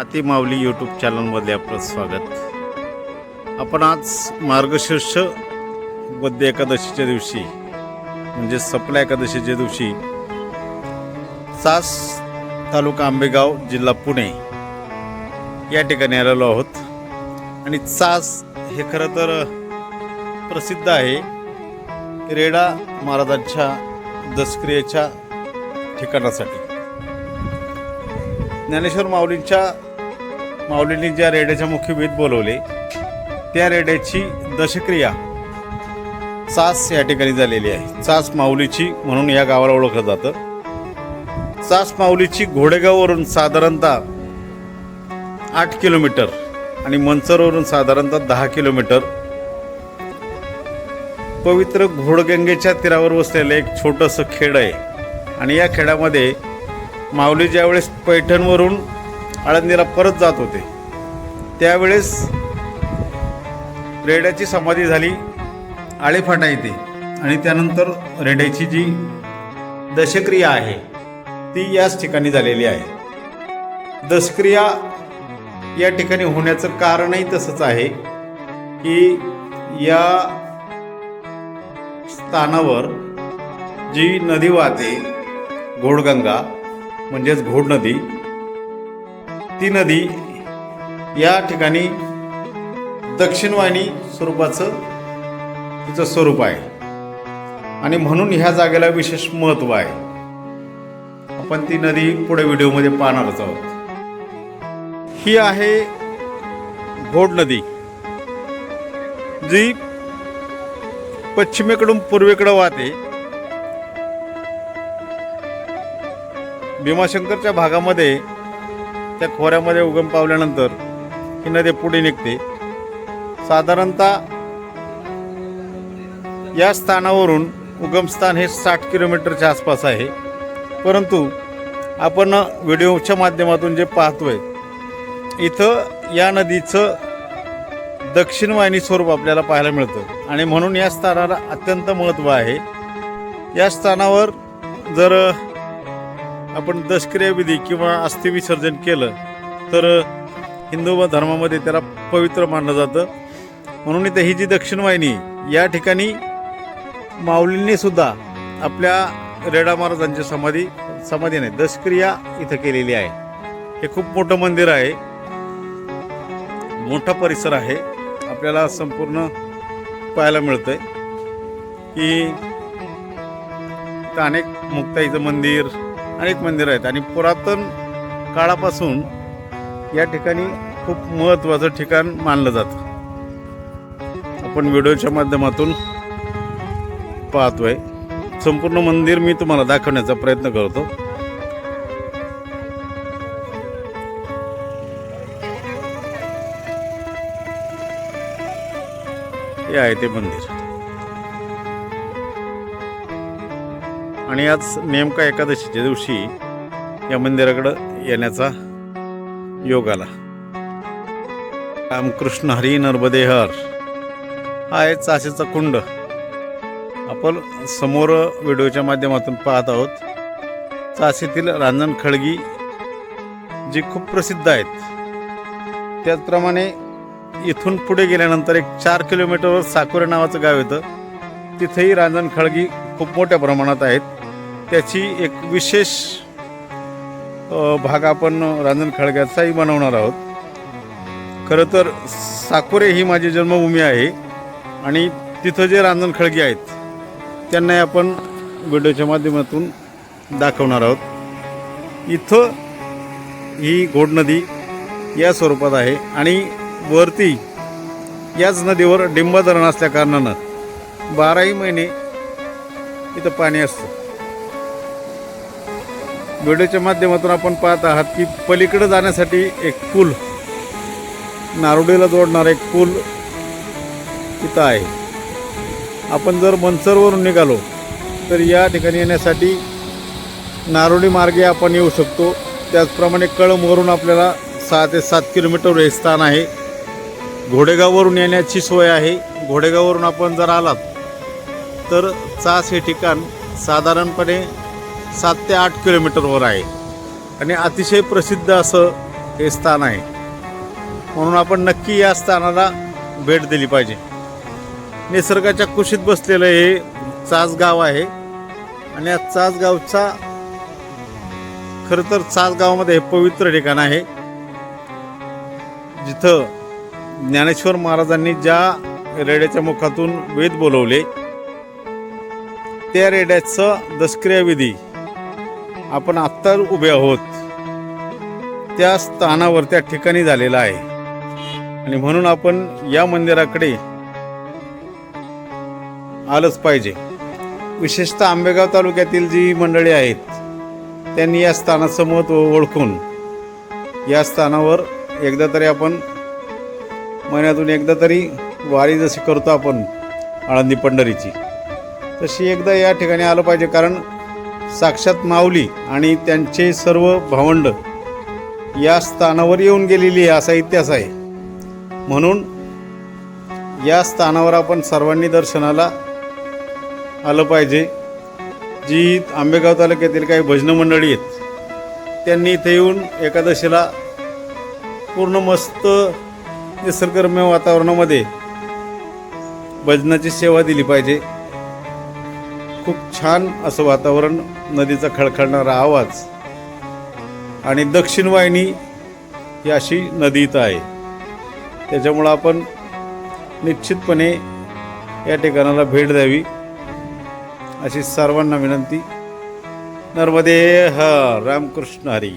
अति माऊली यूट्यूब चॅनलमध्ये आपलं स्वागत. आपण आज मार्गशीर्ष वद्य एकादशीच्या दिवशी म्हणजे सपला एकादशीच्या दिवशी सास तालुका आंबेगाव जिल्हा पुणे या ठिकाणी आलेलो आहोत. आणि चास हे खरं तर प्रसिद्ध आहे. रेडा महाराजांच्या दसक्रियेच्या ठिकाणासाठी. ज्ञानेश्वर माऊलींच्या माऊलींनी ज्या रेड्याच्या मुख्य वेद बोलवले त्या रेड्याची दशक्रिया चास या ठिकाणी झालेली आहे. चास माऊलीची म्हणून या गावाला ओळखलं जातं. चास माऊलीची घोडेगाववरून साधारणतः आठ किलोमीटर आणि मंचरवरून साधारणतः दहा किलोमीटर पवित्र घोडगंगेच्या तीरावर वसलेलं एक छोटंसं खेड आहे. आणि या खेड्यामध्ये माऊली ज्यावेळेस पैठणवरून आळंदीला परत जात होते. त्यावेळेस रेड्याची समाधी झाली आळेफाटा येते आणि त्यानंतर रेड्याची जी दशक्रिया आहे ती याच ठिकाणी झालेली आहे. दशक्रिया या ठिकाणी होण्याचं कारणही तसंच आहे की या स्थानावर जी नदी वाहते घोडगंगा म्हणजेच घोड नदी ती नदी या ठिकाणी दक्षिणवाहिनी स्वरूपाचं तिचं स्वरूप आहे. आणि म्हणून ह्या जागेला विशेष महत्त्व आहे. आपण ती नदी पुढे व्हिडिओमध्ये पाहणारच आहोत. ही आहे घोड नदी जी पश्चिमेकडून पूर्वेकडे वाहते. भीमाशंकरच्या भागामध्ये त्या खोऱ्यामध्ये उगम पावल्यानंतर ही नदी पुढे निघते. साधारणतः या स्थानावरून उगमस्थान हे साठ किलोमीटरच्या आसपास आहे. परंतु आपण व्हिडिओच्या माध्यमातून जे पाहतोय इथं या नदीचं दक्षिण वाहिनी स्वरूप आपल्याला पाहायला मिळतं. आणि म्हणून या स्थानाला अत्यंत महत्त्व आहे. या स्थानावर जर आपण दशक्रियाविधी किंवा अस्थि विसर्जन केलं तर हिंदू धर्मामध्ये त्याला पवित्र मानलं जातं. म्हणून इथं ही जी दक्षिण वाहिनी या ठिकाणी माऊलींनी सुद्धा आपल्या रेडा महाराजांची समाधी समाधी नाही दशक्रिया इथं केलेली आहे. हे खूप मोठं मंदिर आहे. मोठा परिसर आहे. आपल्याला संपूर्ण पाहायला मिळतंय. की अनेक मुक्ताईचं मंदिर अनेक मंदिरं आहेत. आणि पुरातन काळापासून या ठिकाणी खूप महत्त्वाचं ठिकाण मानलं जातं. आपण व्हिडिओच्या माध्यमातून पाहतोय. संपूर्ण मंदिर मी तुम्हाला दाखवण्याचा प्रयत्न करतो. हे आहे ते मंदिर. आणि आज नेमका एकादशीच्या दिवशी या मंदिराकडं येण्याचा योग आला. रामकृष्ण हरी नर्मदेहर. हा आहे चाशेचा कुंड. आपण समोर व्हिडिओच्या माध्यमातून पाहत आहोत. चाशीतील रांजण खळगी जी खूप प्रसिद्ध आहेत. त्याचप्रमाणे इथून पुढे गेल्यानंतर एक चार किलोमीटरवर साकोरे नावाचं गाव येतं. तिथेही रांजण खळगी खूप मोठ्या प्रमाणात आहेत. त्याची एक विशेष भाग आपण रांजण खळग्याचाही बनवणार आहोत. खरं तर साकोरे ही माझी जन्मभूमी आहे आणि तिथं जे रांजण खळगे आहेत त्यांनाही आपण व्हिडिओच्या माध्यमातून दाखवणार आहोत. इथं ही घोड नदी या स्वरूपात आहे आणि वरती याच नदीवर डिंबा धरण असल्याकारणानं बाराही महिने इथं पाणी असतं. व्हिडिओच्या माध्यमातून आपण पाहत आहात की पलीकडे जाण्यासाठी एक पूल नारोडीला जोडणारा एक पूल तिथं आहे. आपण जर मनसरवरून निघालो तर या ठिकाणी येण्यासाठी नारोडी मार्गे आपण येऊ शकतो. त्याचप्रमाणे कळमवरून आपल्याला सहा ते सात किलोमीटर हे स्थान आहे. घोडेगाववरून येण्याची सोय आहे. घोडेगाववरून आपण जर आलात तर चास हे ठिकाण साधारणपणे सात ते आठ किलोमीटरवर आहे. आणि अतिशय प्रसिद्ध असं हे स्थान आहे. म्हणून आपण नक्की या स्थानाला भेट दिली पाहिजे. निसर्गाच्या कुशीत बसलेलं हे चासगाव आहे. आणि या चासगावचा खरं तर चासगावमध्ये हे पवित्र ठिकाण आहे. जिथं ज्ञानेश्वर महाराजांनी ज्या रेड्याच्या मुखातून वेद बोलवले त्या रेड्याचं दशक्रिया विधी आपण आत्ता उभे आहोत. त्या स्थानावर त्या ठिकाणी झालेला आहे. आणि म्हणून आपण या मंदिराकडे आलंच पाहिजे. विशेषतः आंबेगाव तालुक्यातील जी मंडळी आहेत त्यांनी या स्थानाचं महत्त्व ओळखून या स्थानावर एकदा तरी आपण महिन्यातून एकदा तरी वारी जशी करतो आपण आळंदी पंढरीची तशी एकदा या ठिकाणी आलं पाहिजे. कारण साक्षात माऊली आणि त्यांचे सर्व भावंड या स्थानावर येऊन गेलेली आहे असा इतिहास आहे. म्हणून या स्थानावर आपण सर्वांनी दर्शनाला आलं पाहिजे. जी आंबेगाव तालुक्यातील काही भजन मंडळी आहेत त्यांनी इथे येऊन एकादशीला पूर्ण मस्त निसर्गरम्य वातावरणामध्ये भजनाची सेवा दिली पाहिजे. खूप छान असं वातावरण नदीचा खळखळणारा आवाज आणि दक्षिण वाहिनी ही अशी नदी इथं आहे. त्याच्यामुळं आपण निश्चितपणे या ठिकाणाला भेट द्यावी अशी सर्वांना विनंती. नर्मदे ह रामकृष्ण हरी.